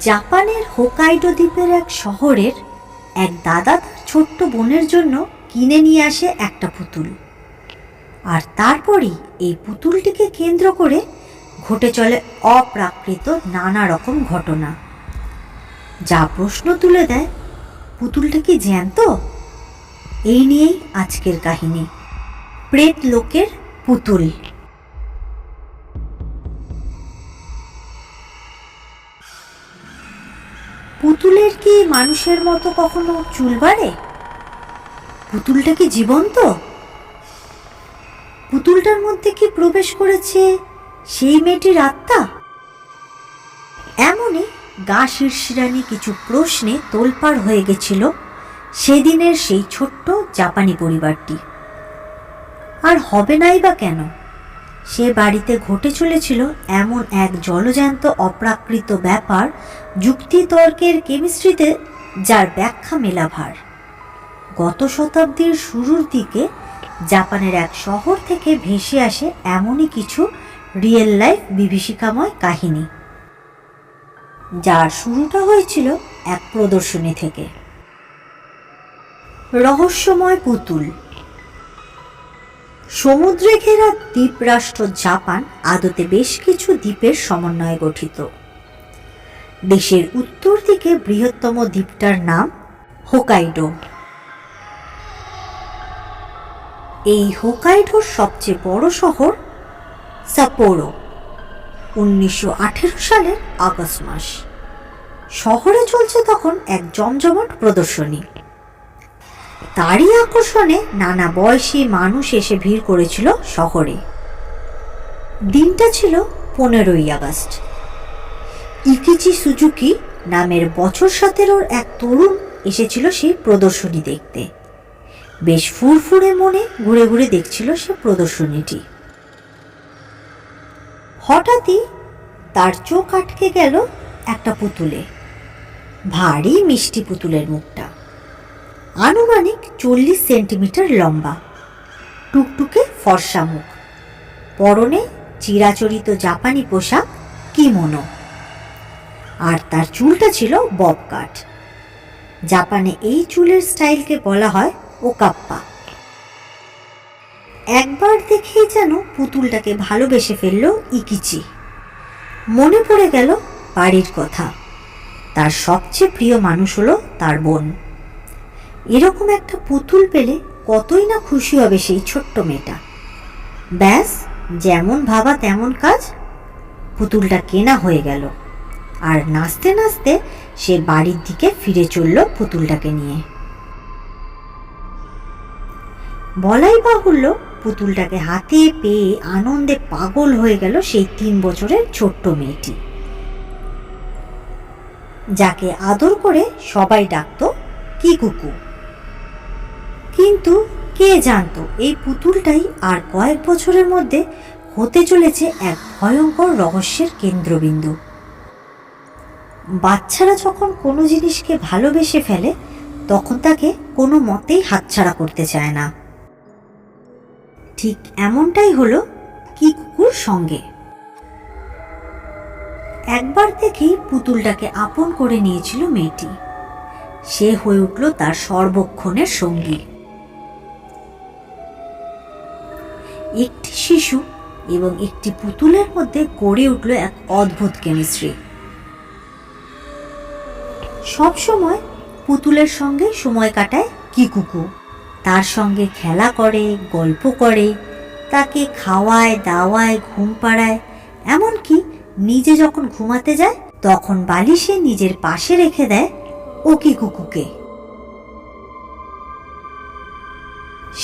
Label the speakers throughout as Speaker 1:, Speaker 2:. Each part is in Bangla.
Speaker 1: জাপানের হোকাইডো দ্বীপের এক শহরের এক দাদা তার ছোট্ট বোনের জন্য কিনে নিয়ে আসে একটা পুতুল। আর তারপরই এই পুতুলটিকে কেন্দ্র করে ঘটে চলে অপ্রাকৃত নানা রকম ঘটনা। যা প্রশ্ন তুলে দেয়, পুতুলটা কি জ্যান্ত? এই নিয়েই আজকের কাহিনী। প্রেত লোকের পুতুল। কি মানুষের মতো কখনো চুল বাড়ে? পুতুলটা কি জীবন্ত? পুতুলটার মধ্যে কি প্রবেশ করেছে সেই মেয়েটির আত্মা? এমনই গা শিরশিরানি কিছু প্রশ্নে তোলপাড় হয়ে গেছিল সেদিনের সেই ছোট্ট জাপানি পরিবারটি। আর হবে নাই বা কেন? সে বাড়িতে ঘটে চলেছিল এমন এক জলজ্যান্ত অপ্রাকৃত ব্যাপার যুক্তিতর্কের কেমিস্ট্রিতে যার ব্যাখ্যা মেলাভার। গত শতাব্দীর শুরুর দিকে জাপানের এক শহর থেকে ভেসে আসে এমনই কিছু রিয়েল লাইফ বিভীষিকাময় কাহিনী, যার শুরুটা হয়েছিল এক প্রদর্শনী থেকে। রহস্যময় পুতুল। সমুদ্রে ঘেরা দ্বীপরাষ্ট্র জাপান আদতে বেশ কিছু দ্বীপের সমন্বয়ে গঠিত। দেশের উত্তর দিকে বৃহত্তম দ্বীপটার নাম হোকাইডো। এই হোকাইডোর সবচেয়ে বড় শহর সাপোরো, উনিশশো আঠেরো সালের আগস্ট মাস। শহরে চলছে তখন এক জমজমাট প্রদর্শনী। তারই আকর্ষণে নানা বয়সী মানুষ এসে ভিড় করেছিল শহরে। দিনটা ছিল পনেরোই আগস্ট। ইকিচি সুজুকি নামের বছর সতেরোর এক তরুণ এসেছিল সেই প্রদর্শনী দেখতে। বেশ ফুরফুরে মনে ঘুরে ঘুরে দেখছিল সে প্রদর্শনীটি। হঠাৎই তার চোখ আটকে গেল একটা পুতুলে। ভারী মিষ্টি পুতুলের মুখটা। আনুমানিক চল্লিশ সেন্টিমিটার লম্বা। টুকটুকে ফর্সা মুখ। পরনে চিরাচরিত জাপানি পোশাক, কিমোনো। আর তার চুলটা ছিল বব কাট জাপানে এই চুলের স্টাইলকে বলা হয় ওকাপ্পা। একবার দেখেই যেন পুতুলটাকে ভালোবেসে ফেলল ইকিচি। মনে পড়ে গেল বাড়ির কথা। তার সবচেয়ে প্রিয় মানুষ হলো তার বোন। এরকম একটা পুতুল পেলে কতই না খুশি হবে সেই ছোট্ট মেয়েটা। ব্যাস, যেমন ভাবা তেমন কাজ। পুতুলটা কেনা হয়ে গেল। আর নাচতে নাচতে সে বাড়ির দিকে ফিরে চলল পুতুলটাকে নিয়ে। বলাই বাহুল্য পুতুলটাকে হাতে পেয়ে আনন্দে পাগল হয়ে গেল সেই তিন বছরের ছোট্ট মেয়েটি। যাকে আদর করে সবাই ডাকতো, কি কুকু? কিন্তু কে জানতো এই পুতুলটাই আর কয়েক বছরের মধ্যে হতে চলেছে এক ভয়ঙ্কর রহস্যের কেন্দ্রবিন্দু। বাচ্চারা যখন কোনো জিনিসকে ভালোবেসে ফেলে, তখন তাকে কোনো মতেই হাতছাড়া করতে চায় না। ঠিক এমনটাই হলো কি কুকুর সঙ্গে। একবার থেকেই পুতুলটাকে আপন করে নিয়েছিল মেয়েটি। সে হয়ে উঠল তার সর্বক্ষণের সঙ্গী। একটি শিশু এবং একটি পুতুলের মধ্যে গড়ে উঠল এক অদ্ভুত কেমিস্ট্রি। সব সময় পুতুলের সঙ্গে সময় কাটায় কিকুকু। তার সঙ্গে খেলা করে, গল্প করে, তাকে খাওয়ায়, দাওয়ায়, ঘুম পাড়ায়। এমনকি নিজে যখন ঘুমাতে যায়, তখন বালিশে নিজের পাশে রেখে দেয় ও কিকুকুকে।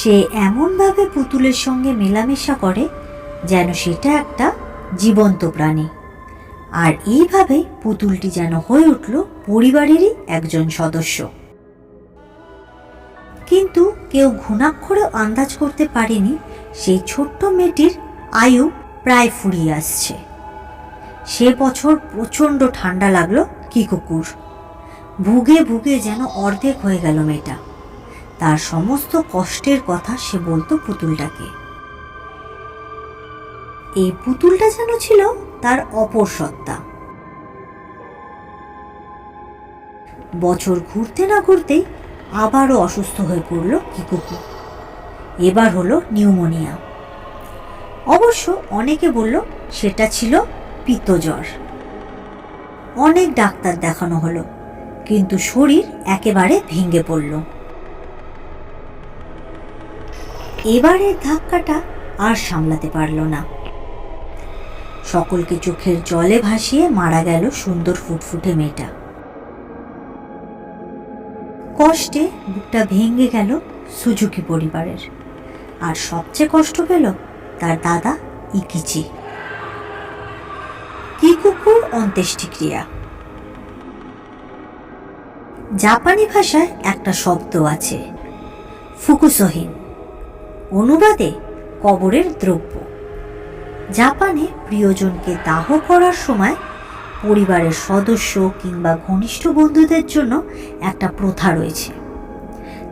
Speaker 1: সে এমনভাবে পুতুলের সঙ্গে মেলামেশা করে যেন সেটা একটা জীবন্ত প্রাণী। আর এইভাবে পুতুলটি যেন হয়ে উঠল পরিবারেরই একজন সদস্য। কিন্তু কেউ ঘুণাক্ষরে আন্দাজ করতে পারেনি সেই ছোট্ট মেয়েটির আয়ু প্রায় ফুরিয়ে আসছে। সে বছর প্রচণ্ড ঠান্ডা লাগল কি কুকুর। ভুগে ভুগে যেন অর্ধেক হয়ে গেল মেয়েটা। তার সমস্ত কষ্টের কথা সে বলতো পুতুলটাকে। এই পুতুলটা যেন ছিল তার অপর সত্তা। বছর ঘুরতে না ঘুরতেই আবারও অসুস্থ হয়ে পড়ল কিকুকু। এবার হলো নিউমোনিয়া। অবশ্য অনেকে বলল সেটা ছিল পিত্তজ্বর অনেক ডাক্তার দেখানো হলো, কিন্তু শরীর একেবারে ভেঙে পড়ল। এবারের ধাক্কাটা আর সামলাতে পারল না। সকলকে চোখের জলে ভাসিয়ে মারা গেল সুন্দর ফুটফুটে মেয়েটা। কষ্টে বুকটা ভেঙে গেল সুজুকি পরিবারের। আর সবচেয়ে কষ্ট পেল তার দাদা ইকিচি। কি কুকুর অন্ত্যেষ্টিক্রিয়া। জাপানি ভাষায় একটা শব্দ আছে, ফুকুসহিন। অনুবাদে কবরের দ্রব্য। জাপানে প্রিয়জনকে দাহ করার সময় পরিবারের সদস্য কিংবা ঘনিষ্ঠ বন্ধুদের জন্য একটা প্রথা রয়েছে।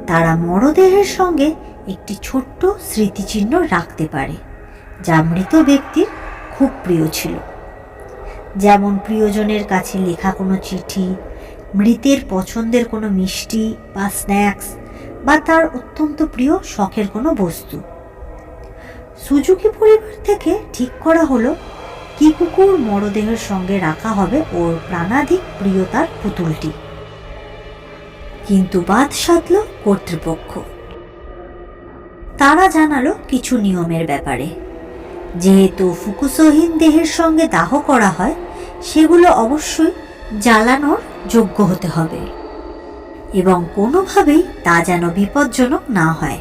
Speaker 1: তারা মরদেহের সঙ্গে একটি ছোট্ট স্মৃতিচিহ্ন রাখতে পারে, যা মৃত ব্যক্তির খুব প্রিয় ছিল। যেমন প্রিয়জনের কাছে লেখা কোনো চিঠি, মৃতের পছন্দের কোনো মিষ্টি বা স্ন্যাক্স বা তার অত্যন্ত প্রিয় শখের কোনো বস্তু। সুজুকি পরিবার থেকে ঠিক করা হলো, কি কুকুর মরদেহের সঙ্গে রাখা হবে ওর প্রাণাধিক প্রিয়তার পুতুলটি। কিন্তু বাদ সাধল কর্তৃপক্ষ। তারা জানালো কিছু নিয়মের ব্যাপারে। যেহেতু ফুকুসহীন দেহের সঙ্গে দাহ করা হয়, সেগুলো অবশ্যই জ্বালানোর যোগ্য হতে হবে। এবং কোনোভাবেই তা যেন বিপজ্জনক না হয়।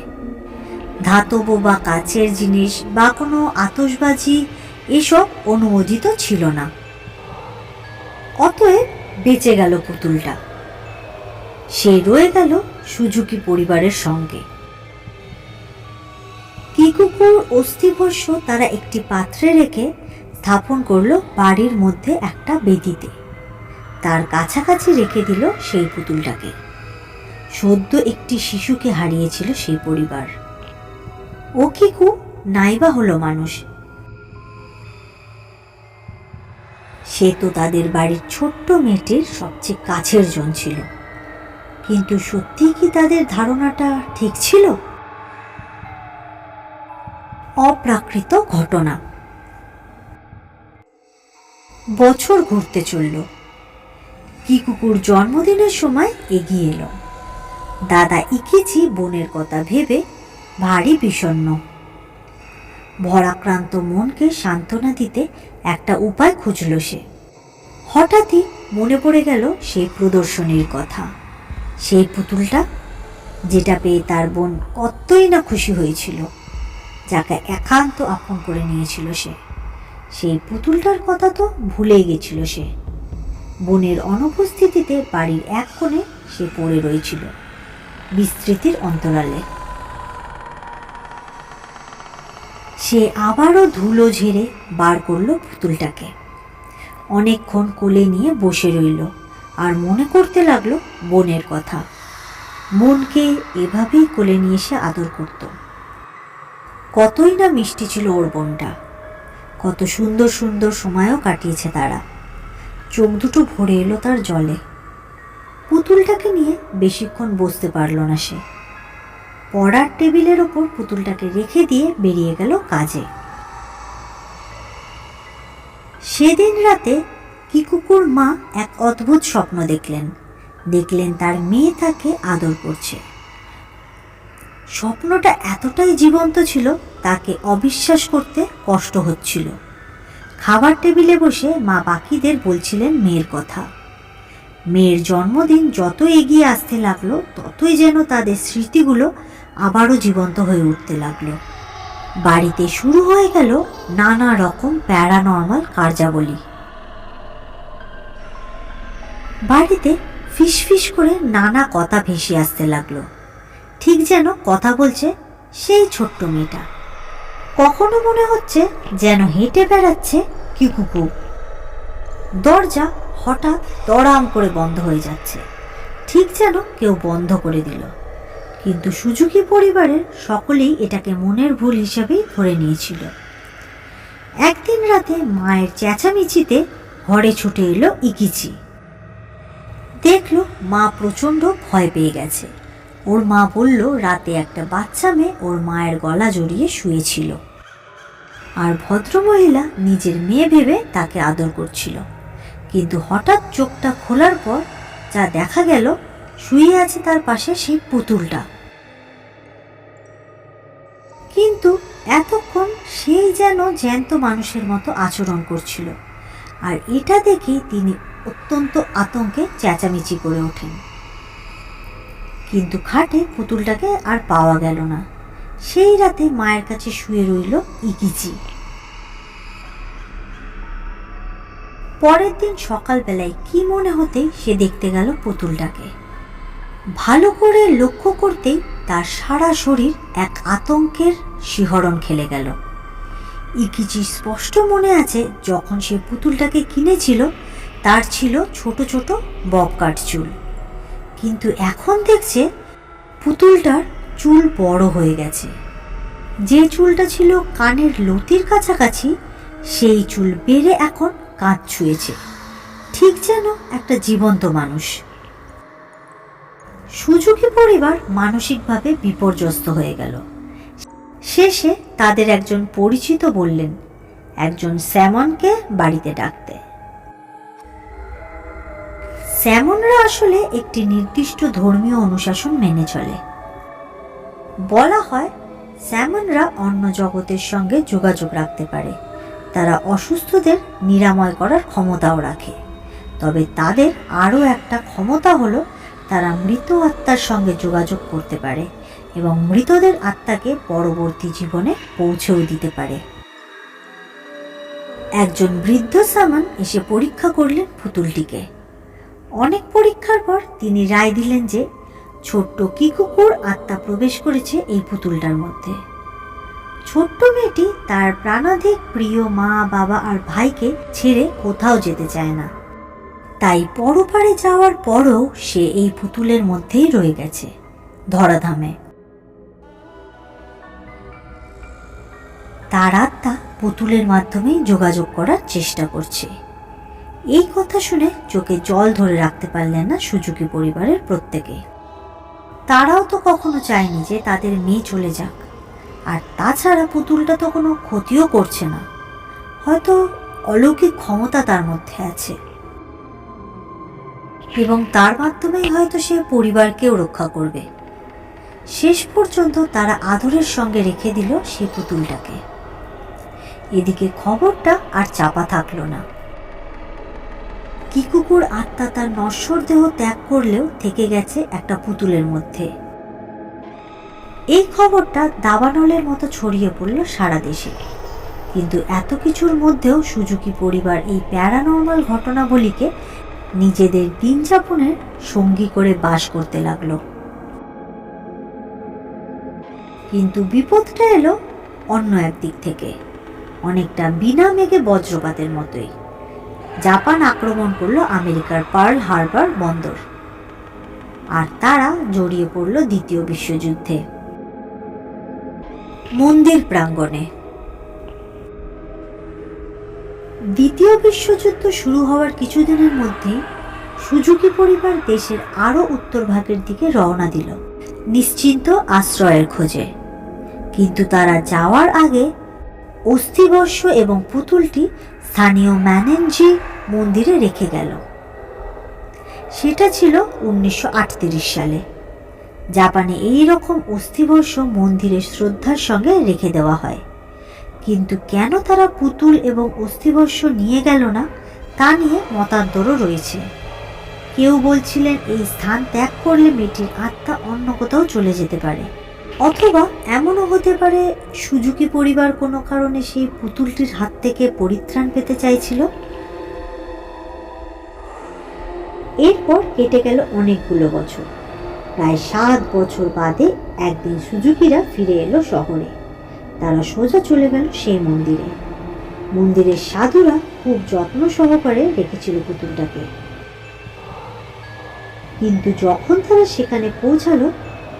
Speaker 1: ধাতব বা কাচের জিনিস বা কোনো আতসবাজি এসব অনুমোদিত ছিল না। অতএব বেঁচে গেল পুতুলটা। সে রয়ে গেল সুজুকি পরিবারের সঙ্গে। কি কুকুর অস্থিভস্য তারা একটি পাত্রে রেখে স্থাপন করল বাড়ির মধ্যে একটা বেদিতে। তার কাছাকাছি রেখে দিল সেই পুতুলটাকে। সদ্য একটি শিশুকে হারিয়েছিল সেই পরিবার। ও কিকু নাইবা হলো মানুষ? সে তো তাদের বাড়ির ছোট্ট মেয়েটির সবচেয়ে কাছের জন ছিল। কিন্তু সত্যি কি তাদের ধারণাটা ঠিক ছিল? অপ্রাকৃত ঘটনা। বছর ঘুরতে চলল। কি কুকুর জন্মদিনের সময় এগিয়ে এলো। দাদা ইকিচি বোনের কথা ভেবে ভারী বিষণ্ণ। ভরাক্রান্ত মনকে সান্ত্বনা দিতে একটা উপায় খুঁজল সে। হঠাৎই মনে পড়ে গেল সেই প্রদর্শনীর কথা। সেই পুতুলটা, যেটা পেয়ে তার বোন কতই না খুশি হয়েছিল, যাকে একান্ত আপন করে নিয়েছিল সে। সেই পুতুলটার কথা তো ভুলেই গেছিল সে। বোনের অনুপস্থিতিতে বাড়ির এক কোণে সে পড়ে রয়েছিল। বিস্তৃতির অন্তরালে। সে আবারও ধুলো ঝেড়ে বার করল পুতুলটাকে। অনেকক্ষণ কোলে নিয়ে বসে রইল আর মনে করতে লাগল বোনের কথা। মনকে এভাবেই কোলে নিয়ে এসে আদর করত। কতই না মিষ্টি ছিল ওর বোনটা। কত সুন্দর সুন্দর সময়ও কাটিয়েছে তারা। চোখ দুটো ভরে এলো তার জলে। পুতুলটাকে নিয়ে বেশিক্ষণ বসতে পারল না সে। পড়ার টেবিলের ওপর পুতুলটাকে রেখে দিয়ে বেরিয়ে গেল কাজে। সেদিন রাতে কিকুকুর মা এক অদ্ভুত স্বপ্ন দেখলেন। দেখলেন তার মেয়ে তাকে আদর করছে। স্বপ্নটা এতটাই জীবন্ত ছিল, তাকে অবিশ্বাস করতে কষ্ট হচ্ছিল। খাবার টেবিলে বসে মা বাকিদের বলছিলেন মেয়ের কথা। মেয়ের জন্মদিন যত এগিয়ে আসতে লাগল, ততই যেন তাদের স্মৃতিগুলো আবারও জীবন্ত হয়ে উঠতে লাগল। বাড়িতে শুরু হয়ে গেল নানা রকম প্যারানর্মাল কার্যাবলী। বাড়িতে ফিসফিস করে নানা কথা ভেসে আসতে লাগল। ঠিক যেন কথা বলছে সেই ছোট্ট মেয়েটা। কখনো মনে হচ্ছে যেন হেঁটে বেড়াচ্ছে কি কুকু দরজা হঠাৎ দড়াম করে বন্ধ হয়ে যাচ্ছে। ঠিক যেন কেউ বন্ধ করে দিল। কিন্তু সুজুকি পরিবারের সকলেই এটাকে মনের ভুল হিসাবেই ধরে নিয়েছিল। একদিন রাতে মায়ের চেঁচামেচিতে ঘরে ছুটে এলো ইকিচি। দেখল মা প্রচণ্ড ভয় পেয়ে গেছে। ওর মা বলল, রাতে একটা বাচ্চা মেয়ে ওর মায়ের গলা জড়িয়ে শুয়েছিল। আর ভদ্রমহিলা নিজের মেয়ে ভেবে তাকে আদর করছিল। কিন্তু হঠাৎ চোখটা খোলার পর যা দেখা গেল, শুয়ে আছে তার পাশে সেই পুতুলটা। কিন্তু এতক্ষণ সেই যেন জ্যান্ত মানুষের মতো আচরণ করছিল, আর এটা দেখে তিনি অত্যন্ত আতঙ্কে চেঁচামেচি করে ওঠেন। কিন্তু খাটে পুতুলটাকে আর পাওয়া গেল না। সেই রাতে মায়ের কাছে শুয়ে রইল ইকিচি পরের দিন সকালবেলায় কি মনে হতেই সে দেখতে গেল পুতুলটাকে। ভালো করে লক্ষ্য করতেই তার সারা শরীর এক আতঙ্কের শিহরণ খেলে গেল। ইকিচি স্পষ্ট মনে আছে, যখন সে পুতুলটাকে কিনেছিল, তার ছিল ছোট ছোট ববকাট চুল। কিন্তু এখন দেখছে পুতুলটার চুল বড় হয়ে গেছে। যে চুলটা ছিল কানের লতির কাছাকাছি, সেই চুল বেড়ে এখন কাঁধ ছুঁয়েছে। ঠিক যেন একটা জীবন্ত মানুষ। সুজুকি পরিবার মানসিকভাবে বিপর্যস্ত হয়ে গেল। শেষে তাদের একজন পরিচিত বললেন, একজন স্যামনকে বাড়িতে ডাকতে। স্যামনরা আসলে একটি নির্দিষ্ট ধর্মীয় অনুশাসন মেনে চলে। বলা হয়, স্যামনরা অন্য জগতের সঙ্গে যোগাযোগ রাখতে পারে। তারা অসুস্থদের নিরাময় করার ক্ষমতাও রাখে। তবে তাদের আরও একটা ক্ষমতা হলো, তারা মৃত আত্মার সঙ্গে যোগাযোগ করতে পারে এবং মৃতদের আত্মাকে পরবর্তী জীবনে পৌঁছেও দিতে পারে। একজন বৃদ্ধ সামান এসে পরীক্ষা করলেন পুতুলটিকে। অনেক পরীক্ষার পর তিনি রায় দিলেন যে, ছোট্ট কি কুকুর আত্মা প্রবেশ করেছে এই পুতুলটার মধ্যে। ছোট্ট মেয়েটি তার প্রাণাধিক প্রিয় মা, বাবা আর ভাইকে ছেড়ে কোথাও যেতে চায় না। তাই পরপারে যাওয়ার পরও সে এই পুতুলের মধ্যেই রয়ে গেছে, ধরাধামে। তার আত্মা পুতুলের মাধ্যমে যোগাযোগ করার চেষ্টা করছে। এই কথা শুনে চোখে জল ধরে রাখতে পারলেন না সুজুকি পরিবারের প্রত্যেকে। তারাও তো কখনো চায়নি যে তাদের মেয়ে চলে যাক। আর তাছাড়া পুতুলটা তো কোনো ক্ষতিও করছে না। হয়তো অলৌকিক ক্ষমতা তার মধ্যে আছে। এবং তার মাধ্যমেই হয়তো সে পরিবারকেও রক্ষা করবে। শেষ পর্যন্ত তারা আদরের সঙ্গে রেখে দিল সে পুতুলটাকে। এদিকে খবরটা আর চাপা থাকল না। কিকুকুর আত্মা তার নশ্বর দেহ ত্যাগ করলেও থেকে গেছে একটা পুতুলের মধ্যে। এই খবরটা দাবানলের মতো ছড়িয়ে পড়ল সারা দেশে। কিন্তু এত কিছুর মধ্যেও সুজুকি পরিবার এই প্যারানর্মাল ঘটনাবলীকে নিজেদের দিন যাপনের সঙ্গী করে বাস করতে লাগল। কিন্তু বিপদটা এলো অন্য এক দিক থেকে। অনেকটা বিনা মেঘে বজ্রপাতের মতোই। জাপান আক্রমণ করল আমেরিকার পার্ল হারবার বন্দর। আর তারা জড়িয়ে পড়ল দ্বিতীয় বিশ্বযুদ্ধে। মন্দির প্রাঙ্গণে। দ্বিতীয় বিশ্বযুদ্ধ শুরু হওয়ার কিছুদিনের মধ্যেই সুজুকি পরিবার দেশের আরও উত্তর ভাগের দিকে রওনা দিল, নিশ্চিন্ত আশ্রয়ের খোঁজে। কিন্তু তারা যাওয়ার আগে অস্থিবর্ষ এবং পুতুলটি স্থানীয় ম্যানেনজি মন্দিরে রেখে গেল। সেটা ছিল উনিশশো আটত্রিশ সালে। জাপানে এই রকম অস্থিবর্ষ মন্দিরের শ্রদ্ধার সঙ্গে রেখে দেওয়া হয়। কিন্তু কেন তারা পুতুল এবং অস্থিবর্ষ নিয়ে গেল না, তা নিয়ে মতান্তরও রয়েছে। কেউ বলছিলেন এই স্থান ত্যাগ করলে মেয়েটির আত্মা অন্য কোথাও চলে যেতে পারে। অথবা এমনও হতে পারে, সুজুকি পরিবার কোনো কারণে সেই পুতুলটির হাত থেকে পরিত্রাণ পেতে চাইছিল। এরপর কেটে গেল অনেকগুলো বছর। প্রায় সাত বছর বাদে একদিন সুজুকিরা ফিরে এলো শহরে। তারা সোজা চলে গেল সেই মন্দিরে। মন্দিরের সাধুরা খুব যত্ন সহকারে রেখেছিল পুতুলটাকে। কিন্তু যখন তারা সেখানে পৌঁছালো,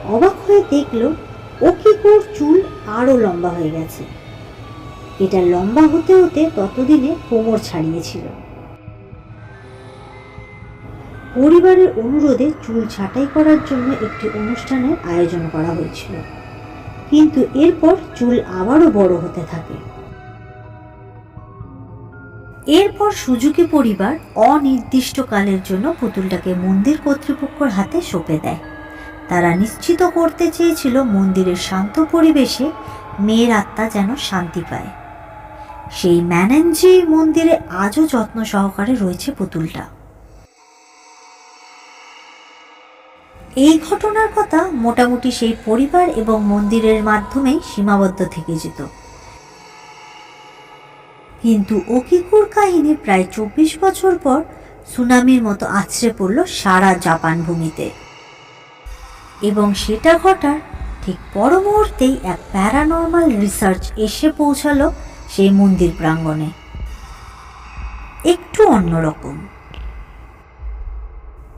Speaker 1: অবাক হয়ে দেখল ওকিকোর চুল আরও লম্বা হয়ে গেছে। এটা লম্বা হতে হতে ততদিনে কোমর ছাড়িয়েছিল। পরিবারের অনুরোধে চুল ছাঁটাই করার জন্য একটি অনুষ্ঠানের আয়োজন করা হয়েছিল। কিন্তু এরপর চুল আবারও বড় হতে থাকে। এরপর সুজুকি পরিবার অনির্দিষ্টকালের জন্য পুতুলটাকে মন্দির কর্তৃপক্ষের হাতে সঁপে দেয়। তারা নিশ্চিত করতে চেয়েছিল মন্দিরের শান্ত পরিবেশে মেয়ের আত্মা যেন শান্তি পায়। সেই ম্যানেঞ্জি মন্দিরে আজও যত্ন সহকারে রয়েছে পুতুলটা। এই ঘটনার কথা মোটামুটি সেই পরিবার এবং মন্দিরের মাধ্যমেই সীমাবদ্ধ থেকে যেত। কিন্তু ওকিকুর কাহিনী প্রায় চব্বিশ বছর পর সুনামির মতো আছড়ে পড়ল সারা জাপান ভূমিতে। এবং সেটা ঘটার ঠিক পর মুহূর্তেই এক প্যারানর্মাল রিসার্চ এসে পৌঁছালো সেই মন্দির প্রাঙ্গণে। একটু অন্যরকম।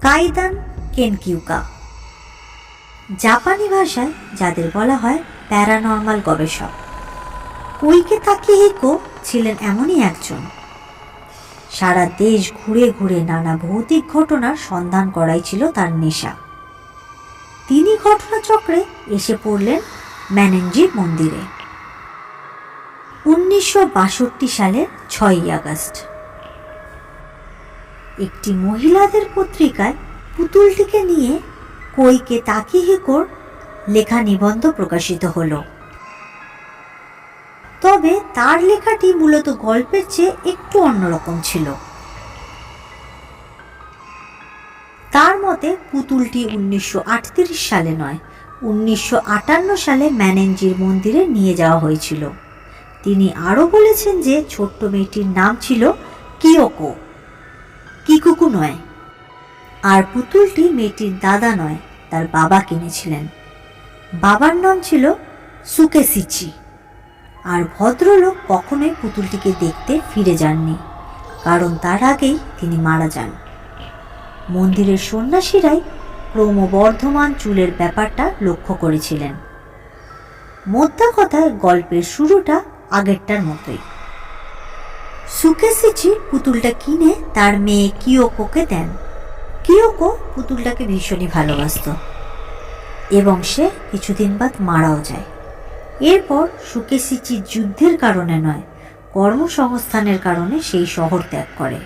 Speaker 1: কাইদান কেনকিউকা। জাপানি ভাষায়, যাদের বলা হয় প্যারানর্মাল গবেষক। কুইকে তাকিহিকো ছিলেন এমনই একজন। সারা দেশ ঘুরে ঘুরে নানা ভৌতিক ঘটনার সন্ধান করাই ছিল তার নেশা। তিনি ঘটনাচক্রে এসে পড়লেন ম্যানেঞ্জি মন্দিরে। উনিশশো বাষট্টি সালের ছয়ই আগস্ট। একটি মহিলাদের পত্রিকায় পুতুলটিকে নিয়ে কইকে তাকিহিকোর লেখা নিবন্ধ প্রকাশিত হল। তবে তার লেখাটি মূলত গল্পের চেয়ে একটু অন্যরকম ছিল। তার মতে পুতুলটি উনিশশো আটত্রিশ সালে নয়, উনিশশো সালে ম্যানেঞ্জির মন্দিরে নিয়ে যাওয়া হয়েছিল। তিনি আরও বলেছেন যে ছোট্ট মেয়েটির নাম ছিল কিয়োকো। কিকুকু নয় আর পুতুলটি মেয়েটির দাদা নয়, তার বাবা কিনেছিলেন। বাবার নাম ছিল সুকেসিচি আর ভদ্রলোক কখনোই পুতুলটিকে দেখতে ফিরে যাননি, কারণ তার আগেই তিনি মারা যান। মন্দিরের সন্ন্যাসীরাই ক্রমবর্ধমান চুলের ব্যাপারটা লক্ষ্য করেছিলেন। মোদ্দা কথায় গল্পের শুরুটা আগেরটার মতোই। সুকেসিচি পুতুলটা কিনে তার মেয়ে কিয়োকোকে দেন। কিয়োকো পুতুলটাকে ভীষণই ভালোবাসত। এবং সে কিছুদিন বাদ মারাও যায়। এরপর সুকেসিচি যুদ্ধের কারণে নয়, কর্মসংস্থানের কারণে সেই শহর ত্যাগ করে।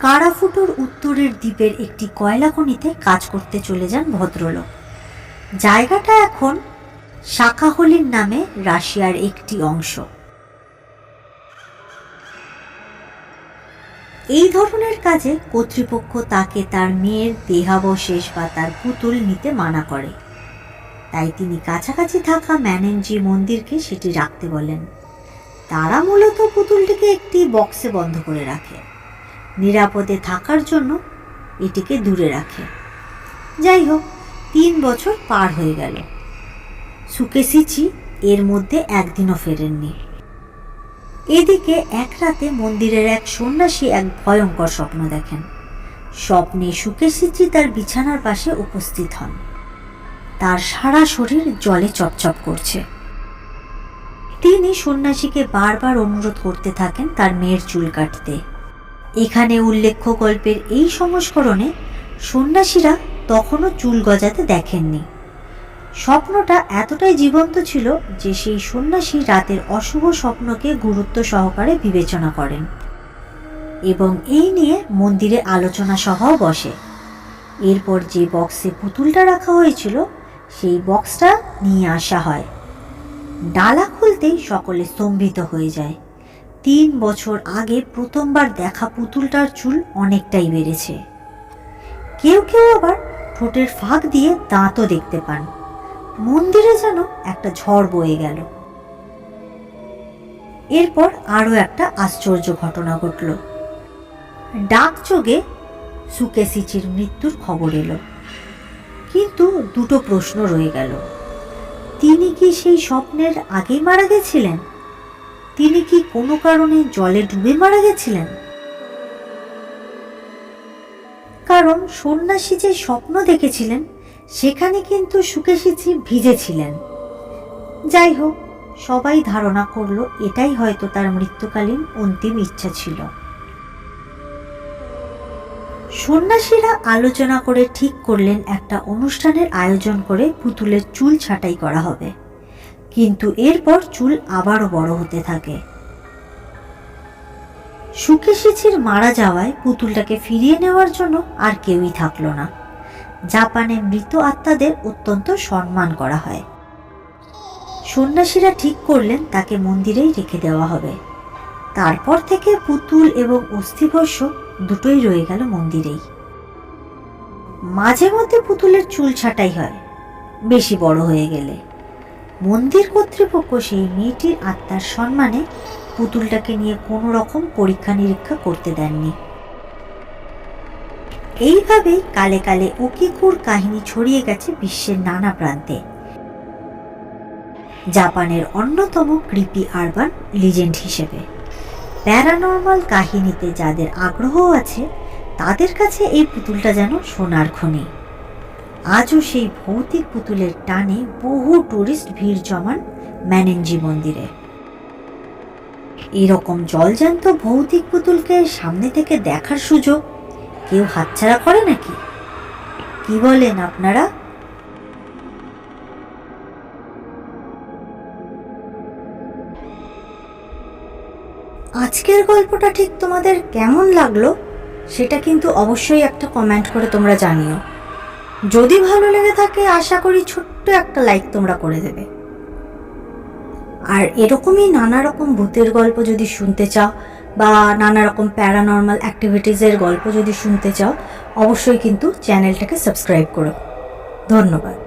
Speaker 1: কারাফুটোর উত্তরের দ্বীপের একটি কয়লা খনিতে কাজ করতে চলে যান ভদ্রলোক। জায়গাটা এখন শাখাহলির নামে রাশিয়ার একটি অংশ। এই ধরনের কাজে কর্তৃপক্ষ তাকে তার মেয়ের দেহাবশেষ বা তার পুতুল নিতে মানা করে। তাই তিনি কাছাকাছি থাকা ম্যানেঞ্জি মন্দিরকে সেটি রাখতে বলেন। তারা মূলত পুতুলটিকে একটি বক্সে বন্ধ করে রাখে। নিরাপদে থাকার জন্য এটিকে দূরে রাখে। যাই হোক, তিন বছর পার হয়ে গেল। সুকেসিচি এর মধ্যে একদিনও ফেরেননি। এদিকে এক রাতে মন্দিরের এক সন্ন্যাসী এক ভয়ঙ্কর স্বপ্ন দেখেন। স্বপ্নে সুকেশিচি তার বিছানার পাশে উপস্থিত হন। তার সারা শরীর জলে চপচপ করছে। তিনি সন্ন্যাসীকে বারবার অনুরোধ করতে থাকেন তার মেয়ের চুল কাটতে। এখানে উল্লেখ্য গল্পের এই সংস্করণে সন্ন্যাসীরা তখনও চুল গজাতে দেখেননি। স্বপ্নটা এতটাই জীবন্ত ছিল যে সেই সন্ন্যাসী রাতের অশুভ স্বপ্নকে গুরুত্ব সহকারে বিবেচনা করেন এবং এই নিয়ে মন্দিরে আলোচনা সভাও বসে। এরপর যে বক্সে পুতুলটা রাখা হয়েছিল, সেই বক্সটা নিয়ে আসা হয়। ডালা খুলতেই সকলে স্তম্ভিত হয়ে যায়। তিন বছর আগে প্রথমবার দেখা পুতুলটার চুল অনেকটাই বেড়েছে। কেউ কেউ আবার ঠোঁটের ফাঁক দিয়ে দাঁতও দেখতে পান। মন্দিরে যেন একটা ঝড় বয়ে গেল। এরপর আরও একটা আশ্চর্য ঘটনা ঘটল। ডাকযোগে সুকেসিচির মৃত্যুর খবর এলো। কিন্তু দুটো প্রশ্ন রয়ে গেল। তিনি কি সেই স্বপ্নের আগেই মারা গেছিলেন? তিনি কি কোনো কারণে জলে ডুবে মারা গেছিলেন? কারণ সন্ন্যাসী যে স্বপ্ন দেখেছিলেন সেখানে কিন্তু সুকেশিচি ভিজেছিলেন। যাই হোক, সবাই ধারণা করল এটাই হয়তো তার মৃত্যুকালীন অন্তিম ইচ্ছা ছিল। সন্ন্যাসীরা আলোচনা করে ঠিক করলেন একটা অনুষ্ঠানের আয়োজন করে পুতুলের চুল ছাঁটাই করা হবে। কিন্তু এরপর চুল আবারও বড় হতে থাকে। সুকেশিছির মারা যাওয়ায় পুতুলটাকে ফিরিয়ে নেওয়ার জন্য আর কেউই থাকল না। জাপানে মৃত আত্মাদের অত্যন্ত সম্মান করা হয়। সন্ন্যাসীরা ঠিক করলেন তাকে মন্দিরেই রেখে দেওয়া হবে। তারপর থেকে পুতুল এবং অস্থিভস্য দুটোই রয়ে গেল মন্দিরেই। মাঝে মধ্যে পুতুলের চুল ছাঁটাই হয়, বেশি বড় হয়ে গেলে। মন্দির কর্তৃপক্ষ সেই মেয়েটির আত্মার সম্মানে পুতুলটাকে নিয়ে কোনো রকম পরীক্ষা নিরীক্ষা করতে দেননি। এইভাবেই কালে কালে ওকিকুর কাহিনী ছড়িয়ে গেছে বিশ্বের নানা প্রান্তে। জাপানের অন্যতম কৃপি আরবান লিজেন্ড হিসেবে। প্যারানর্মাল কাহিনীতে যাদের আগ্রহ আছে, তাদের কাছে এই পুতুলটা যেন সোনার খনি। আজও সেই ভৌতিক পুতুলের টানে বহু টুরিস্ট ভিড় জমান ম্যানেঞ্জি মন্দিরে। এরকম জলজান্ত ভৌতিক পুতুলকে সামনে থেকে দেখার সুযোগ কেউ হাতছাড়া করে নাকি? কি বলেন আপনারা? আজকের গল্পটা ঠিক তোমাদের কেমন লাগল? সেটা কিন্তু অবশ্যই একটা কমেন্ট করে তোমরা জানিও। যদি ভালো লেগে থাকে, আশা করি ছোট্ট একটা লাইক তোমরা করে দেবে। আর এরকমই নানা রকম ভূতের গল্প যদি শুনতে চাও বা নানা রকম প্যারানর্মাল অ্যাক্টিভিটিসের গল্প যদি শুনতে চাও, অবশ্যই কিন্তু চ্যানেলটাকে সাবস্ক্রাইব করো। ধন্যবাদ।